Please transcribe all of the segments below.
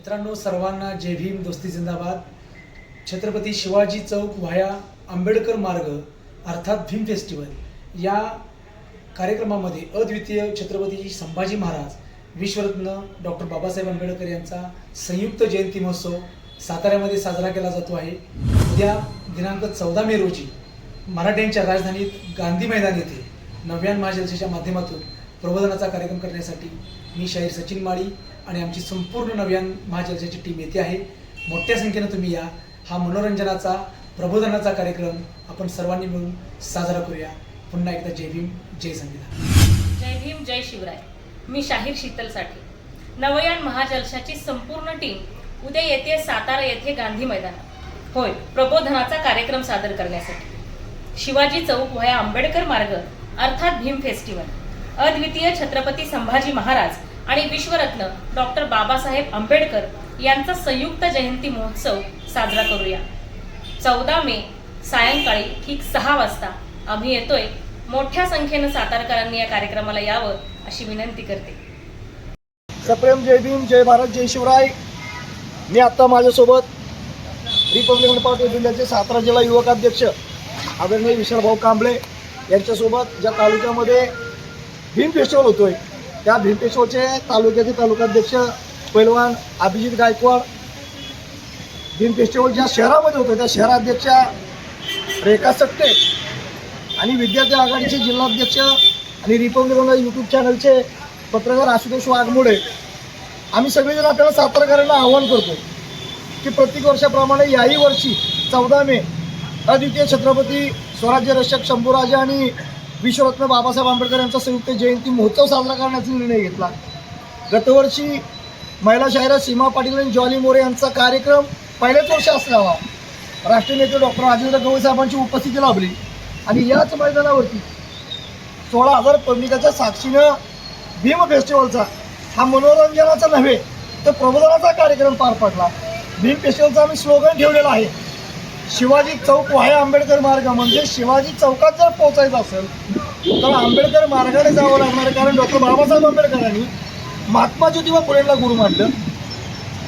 मित्रांनो सर्वांना जय भीम दोस्ती जिंदाबाद. छत्रपती शिवाजी चौक व्हाया आंबेडकर मार्ग अर्थात भीम फेस्टिवल. या कार्यक्रमामध्ये अद्वितीय छत्रपती संभाजी महाराज विश्वरत्न डॉक्टर बाबासाहेब आंबेडकर यांचा संयुक्त जयंती महोत्सव साताऱ्यामध्ये साजरा केला जातो आहे. उद्या दिनांक चौदा मे रोजी मराठ्यांच्या राजधानीत गांधी मैदान येथे नव्यान महाजलसेच्या माध्यमातून प्रबोधनाचा कार्यक्रम करण्यासाठी मी शाहीर सचिन माळी आणि आमची संपूर्ण नव्यान महाजलसेची टीम येथे आहे. मोठ्या संख्येनं तुम्ही या. हा मनोरंजनाचा प्रबोधनाचा कार्यक्रम आपण सर्वांनी मिळून साजरा करूया. पुन्हा एकदा जय भीम जय संविधान. जय भीम जय शिवराय. मी शाहीर शीतलसाठी. नवयान महाजलशाची संपूर्ण टीम उद्या येते सातारा येथे गांधी मैदानात. होय प्रबोधनाचा कार्यक्रम सादर करण्यासाठी. शिवाजी चौक वया आंबेडकर मार्ग अर्थात भीम फेस्टिवल. अद्वितीय छत्रपती संभाजी महाराज आणि विश्वरत्न डॉक्टर बाबासाहेब आंबेडकर यांचा संयुक्त जयंती महोत्सव साजरा करूया. चौदा मे सायंकाळी ठीक सहा वाजता आम्ही येतोय. मोठ्या संख्येनं सातारकरांनी या कार्यक्रमाला यावं अशी विनंती करते. सप्रेम जय भीम जय भारत जय शिवराय. मी आत्ता माझ्यासोबत रिपब्लिकन पार्टी जिल्ह्याचे सातारा जिल्हा युवक अध्यक्ष आदरणीय विशालभाऊ कांबळे यांच्यासोबत ज्या तालुक्यामध्ये भीम फेस्टिवल होतोय. त्या भीम फेस्टिवलचे तालुक्याचे तालुकाध्यक्ष पैलवान अभिजित गायकवाड भीम फेस्टिवल ज्या शहरामध्ये होतं त्या शहराध्यक्षा रेखा सट्टे आणि विद्यार्थी आघाडीचे जिल्हाध्यक्ष आणि रिपब्लिकन यूट्यूब चॅनलचे पत्रकार आशुतोष वाघमोडे. आम्ही सगळेजण आपल्याला सातारकरांना आवाहन करतो की प्रत्येक वर्षाप्रमाणे याही वर्षी चौदा मे अद्वितीय छत्रपती स्वराज्य रक्षक शंभूराजे आणि विश्वरत्न बाबासाहेब आंबेडकर यांचा संयुक्त जयंती महोत्सव साजरा करण्याचा निर्णय घेतला. गतवर्षी महिला शाहिरा सीमा पाटील आणि जॉली मोरे यांचा कार्यक्रम पहिल्याच वर्षी असल्यावा राष्ट्रीय नेते डॉक्टर राजेंद्र गवई साहेबांची उपस्थिती लाभली. आणि याच मैदानावरती सोळा हजार पब्लिकाच्या साक्षीनं भीम फेस्टिवलचा हा मनोरंजनाचा नव्हे तर प्रबोधनाचा कार्यक्रम पार पडला. भीम फेस्टिवलचा आम्ही स्लोगन ठेवलेला आहे. शिवाजी चौक वाहे आंबेडकर मार्ग. म्हणजे शिवाजी चौकात जर पोहोचायचं असेल तर आंबेडकर मार्गाने जावं लागणार. आहे. कारण डॉक्टर बाबासाहेब आंबेडकरांनी महात्मा ज्योतिबा फुलेंना गुरु मांडलं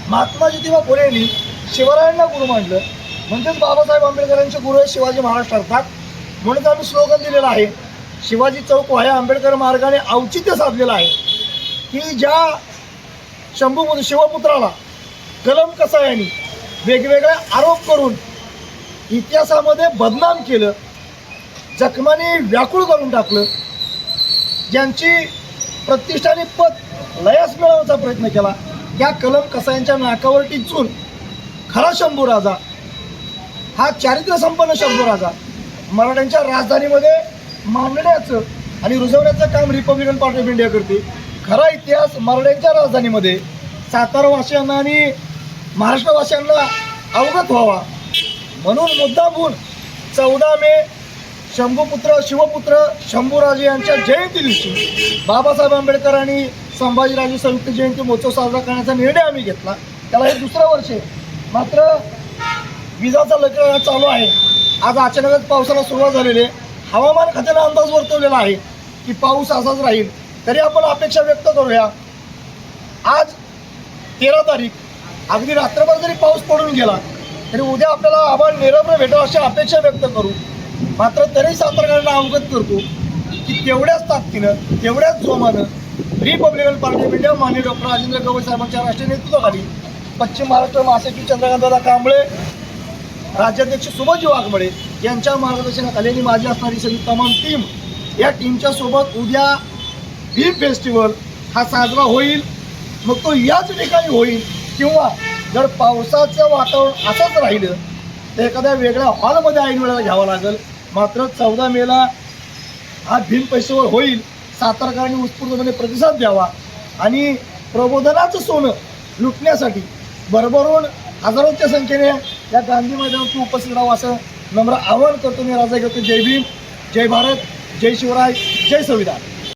महात्मा ज्योतिबा फुलेंनी शिवरायांना गुरु मांडलं म्हणजेच बाबासाहेब आंबेडकरांचे गुरु आहे शिवाजी महाराज ठरतात म्हणून आम्ही स्लोगन दिलेलं आहे शिवाजी चौक वाहे आंबेडकर मार्गाने औचित्य साधलेलं आहे. की ज्या शंभू शिवपुत्राला कलम कसायांनी वेगवेगळे आरोप करून इतिहासामध्ये बदनाम केलं जखमाने व्याकुळ करून टाकलं ज्यांची प्रतिष्ठाने पद लयास मिळवण्याचा प्रयत्न केला. या कलम कसायांच्या नाकावर टिचून खरा शंभू राजा हा चारित्र्य संपन्न शंभू राजा मराठ्यांच्या राजधानीमध्ये मांडण्याचं आणि रुजवण्याचं काम रिपब्लिकन पार्टी ऑफ इंडिया करते खरा इतिहास मराठ्यांच्या राजधानीमध्ये सातारावासियांना आणि महाराष्ट्रवासियांना अवगत व्हावा. म्हणून मुद्दामून चौदा मे शंभूपुत्र शिवपुत्र शंभूराजे यांच्या जयंती दिवशी बाबासाहेब आंबेडकर आणि संभाजीराजे संयुक्त जयंती महोत्सव साजरा करण्याचा निर्णय आम्ही घेतला. त्याला हे दुसरं वर्ष आहे. मात्र विजाचा लग्न चालू आहे. आज अचानकच पावसाला सुरुवात झालेली आहे. हवामान खात्यानं अंदाज वर्तवलेला आहे की पाऊस असाच राहील. तरी आपण अपेक्षा व्यक्त करूया. आज तेरा तारीख. अगदी रात्रभर जरी पाऊस पडून गेला तरी उद्या आपल्याला आभाळ निरभ्र भेटावं अशी अपेक्षा व्यक्त करू. मात्र तरी सातारकरांना अवगत करतो की तेवढ्याच ताकदीनं तेवढ्याच जोमानं रिपब्लिकन पार्टी ऑफ इंडिया माननीय डॉक्टर राजेंद्र गवई साहेबांच्या राष्ट्रीय नेतृत्वाखाली पश्चिम महाराष्ट्र महासचिव चंद्रकांतदादा कांबळे राज्याध्यक्ष सुभाजी वाघमळे यांच्या मार्गदर्शनाखाली आणि माझी असणारी सगळी तमाम टीम या टीमच्या सोबत उद्या भीम फेस्टिवल हा साजरा होईल. मग तो याच ठिकाणी होईल किंवा जर पावसाचं वातावरण असंच राहिलं तर एखाद्या वेगळ्या हॉलमध्ये ऐन वेळेला घ्यावं लागेल. मात्र चौदा मेला हा भीम होईल सातारकरांनी उत्स्फूर्तपणे प्रतिसाद द्यावा आणि प्रबोधनाचं सोनं लुटण्यासाठी भरभरून हजारोच्या संख्येने या गांधी मैदानातून उपस्थित राहावं असं नम्र आवाहन करतो मी. राजा करतो जय भीम जय भारत जय शिवराय जय संविधान.